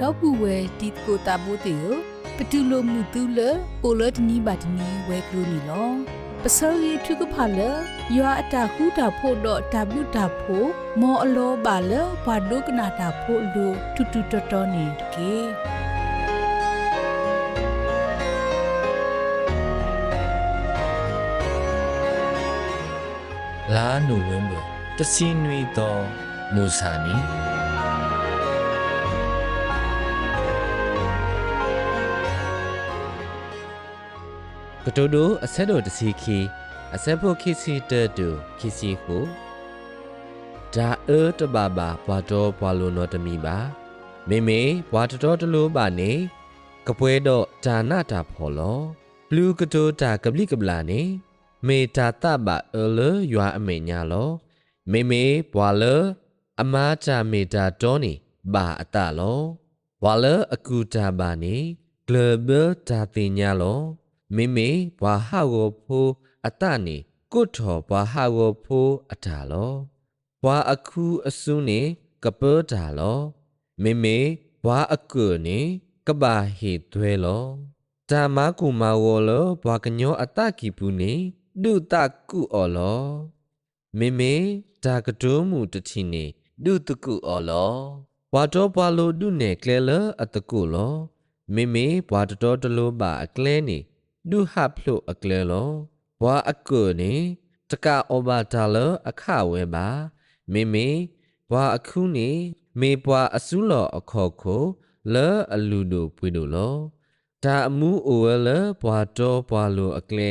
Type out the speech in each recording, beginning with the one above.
ဒေါပူဝဲတီကိုတာဘိုတေယပတူလိုမှုတူလပိုလတနီဘာတနီဝဲကလိုနီလောပစောရီထုကဖလာယွာအတာခုတာဖို့တော့တဘုတာဖို့မောအလောပါလဘာဒုကနာတာဖို့လူတူတူတော်တော်နေကေလာနိုဝင်ဘာတစီနွေတော်မူဆာနီ ကတိုဒိုအဆက်တော်တစီခီအဆက်ဖို့ခီစီတတူခီစီဟုဒါအဲတဘာဘာဘွာတော်ဘွာလိုနောတမီပါမေမေဘွာတတော်တလို့ပါနေကပွဲတော့ဒါနာတာဖော်လောဘလူးကတိုတာကပလိကပလာနေမေတာတဘအလရွာအမေညာလောမေမေဘွာလအမားချာမေတာတောနီဘာအတလောဘွာလအကူတာဘာနီဂလဘတာတင်ညာလော မေမေဘွာဟာကိုဖိုးအတနီကုတ်ထော်ဘွာဟာကိုဖိုးအတာလောဘွာအခုအစုနေကပေတာလောမေမေဘွာအကုနေကဘာဟီသွဲလောတာမကူမာဝလောဘွာကညောအတကီပူနေဒုတကုအော်လောမေမေဒါကတိုးမှုတချီနေဒုတကုအော်လောဘွာတော်ဘွာလိုဒုနေကလဲလအတကုလောမေမေဘွာတော်တလို့ပါအကလဲနေ ဒုဟပ်လို့အကလဲလောဘွာအကုနေတကအောဘာတာလအခဝဲပါမေမေဘွာအခုနေမေဘွာအစုလောအခေါ်ခိုလဲအလူတို့ပွေတို့လောဒါအမှုအိုဝဲလဘွာတော်ဘွာလိုအကလဲ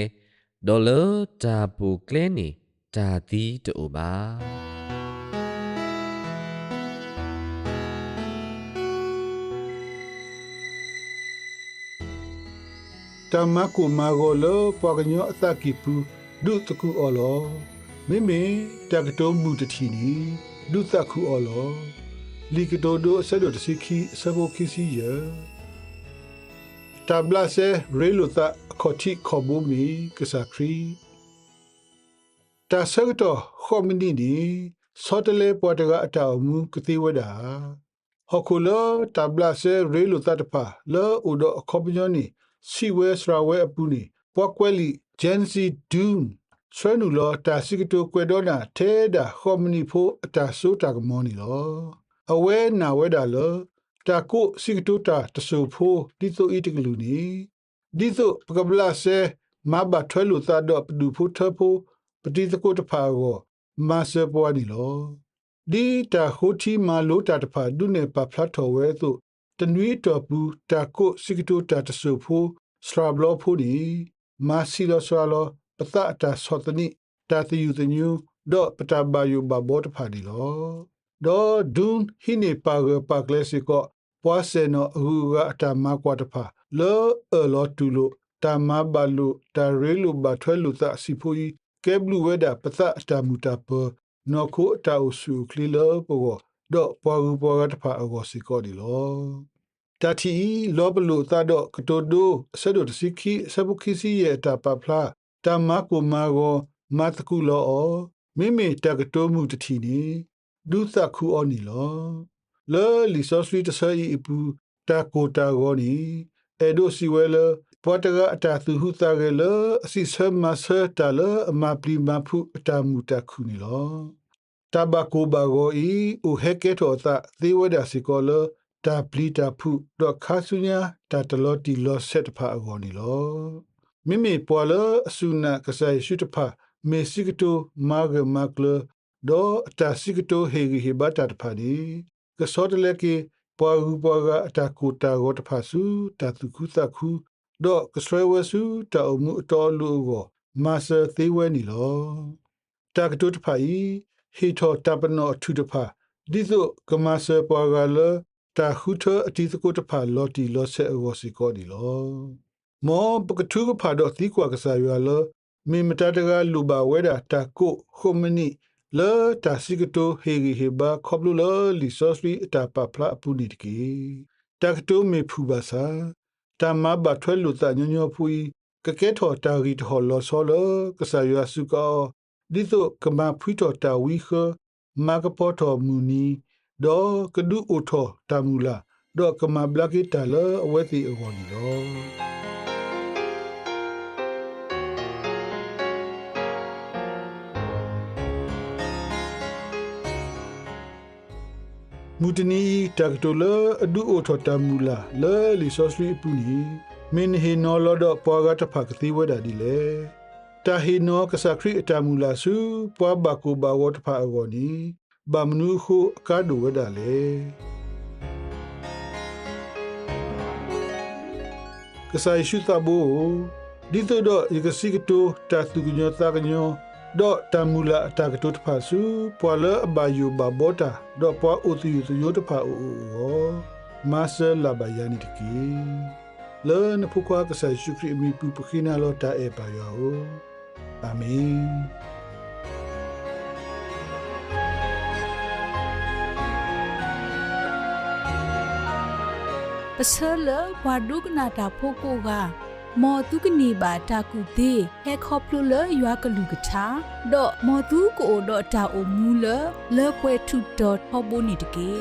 ဒေါ်လာတာပူကလဲနေဒါသည်တူပါ တမကူမာဂိုလောပွားကညောအတကိပူဒုတကူအော်လောမေမေတကတိုမူတတီနီဒုတကူအော်လောလီကတိုဒိုဆဒိုတစီခီဆဘိုခီစီယတဘလာဆေရေလိုတာခေါတိခေါဘူမီကစားခရီတာဆကတော့ခေါမနီနီစောတလေပေါ်တကအတောင်မူကတိဝဒါဟခုလတဘလာဆေရေလိုတာတပါလောဥဒခေါပညောနီ စီဝဲစရာဝဲအပူနီပွားကွဲလီဂျန်စီဒူးဆွဲနူလောတာစီကတိုကွဲတော့နာထဲတာခေါမနီဖိုအတာဆိုတာကမောနီလောအဝဲနာဝဲတာလောတာကိုစီကတိုတာတဆူဖိုဒီဆိုအီတကလူနီဒီဆိုပကပလာဆေမဘထွဲလူသာတော့ပဒူဖိုထဖိုပတိတကိုတဖာကိုမာဆပွားနီလောဒီတာဟိုတီမာလိုတာတဖာဒုနေပါဖလာတော်ဝဲသို့ တနွေတော်ဘူးတာကိုစီကတိုတာတဆူဖိုစထရာဘလောဖိုဒီမာစီလောဆွာလောပတအတာသောတနိတာတယူတညူဒေါပတဘာယုဘဘောတဖာဒီလောဒေါဒွန်းဟိနေပါဂပါကလစီကိုပွားစေနောအဟုကအတာမကွာတဖာလောအလောတူလိုတာမဘလုတာရေလူဘထွဲလူသစီဖူီကဲဘလူဝဲတာပတအတာမူတာပနောခုအတာအဆုကလီလောပေါ် တော့ပွားဘူးပွားကတဖာအကောစီကောဒီလောတတိလောဘလုသတော့ကတိုဒိုဆဒိုတစီခီဆဘုခီစီရဲ့တာပဖလာတမကူမာကိုမတ်ကူလောမိမိတကတိုမှုတတိနီဒုသခုအောနီလောလောလီဆိုစဝီတဆာဤပူတာကိုတာဂောနီအေဒိုစီဝဲလပေါ်တကအတာသူဟုတာကလအစီဆမဆတာလအမပလီမဖုအတာမူတခုနီလော တဘကိုဘာဂိုဤဥဟေကေတောတာသေဝဒစီကောလတာပလီတာဖုဒေါခါဆုညာတာတလောတီလောဆက်တဖာအဂောနီလောမိမိပွာလအဆုနာကဆိုင်ရှုတဖာမေစိကတိုမာဂမကလဒေါအတာစိကတိုဟေဂီဟေဘတာတဖာဒီကစောတလေကေပွာဟူပွာကအတာကူတာဂောတဖာစုတာသူခုသခုဒေါကဆွဲဝစုတာအမှုအတော်လူကိုမာဆာသေးဝဲနီလောတာကတုတဖာဤ ဟီထောတပနောထုတဖာဒီဇိုကမဆာပွာဂလတာခုထအတိစကိုတဖာလော်တီလော်ဆဲအဝစီကောဒီလောမောပကထုကဖာတော့သီကွာကစားရလောမေမတတကလူပါဝဲတာတာကိုခုမနီလာတာစီကတိုဟေဂီဟေဘာခေါပလူလာလီဆော့စရီအတာပပလာပူနီတကီတကတိုမေဖူပါစာတမဘထွဲလူတညညဖူီကကဲထော်တာရီထော်လောဆောလကဆာယဆုကော ဒီဆိုကမဖွီတော်တာဝီခမကပေါ်တော်မူနီဒေါကဒုအိုထော်တာမူလာဒေါကမဘလကိတလအဝဲတီအကောနီလောမူတနီတက်တိုလအဒူအိုထတမူလာလဲလီဆိုစရီပူနီမင်းဟေနော်လောဒပွားကတဖကတိဝဒဒီလေ တာဟီနောကစခရီအတမူလာစုပွားဘကူဘာဝတ်ဖာအဂောနီဘာမနုခုအကာဒူဝဒလေကဆိုင်ရှုတဘူဒီတိုဒယကစီကတိုတာသူကညောတာကညောဒေါ်တမူလာအတကတုတဖာစုပွာလအဘယုဘဘောတာဒေါ်ပွာဥတီယုတဖာအိုအိုမဆလဘယာနီတကီလဲနဖုကွာကဆာရှုခရီမီပူပခိနာလောတာအေပါယော အာမင်ပစလဝါဒုကနာတာဖိုကိုကမော်တုကနေပါတာကူသေးဟဲခေါပလူလရွာကလူကထာဒေါ်မော်တုကိုဒေါ်တာအိုမူလလဲပွဲထုဒေါ်ဟောဘိုနီတကေ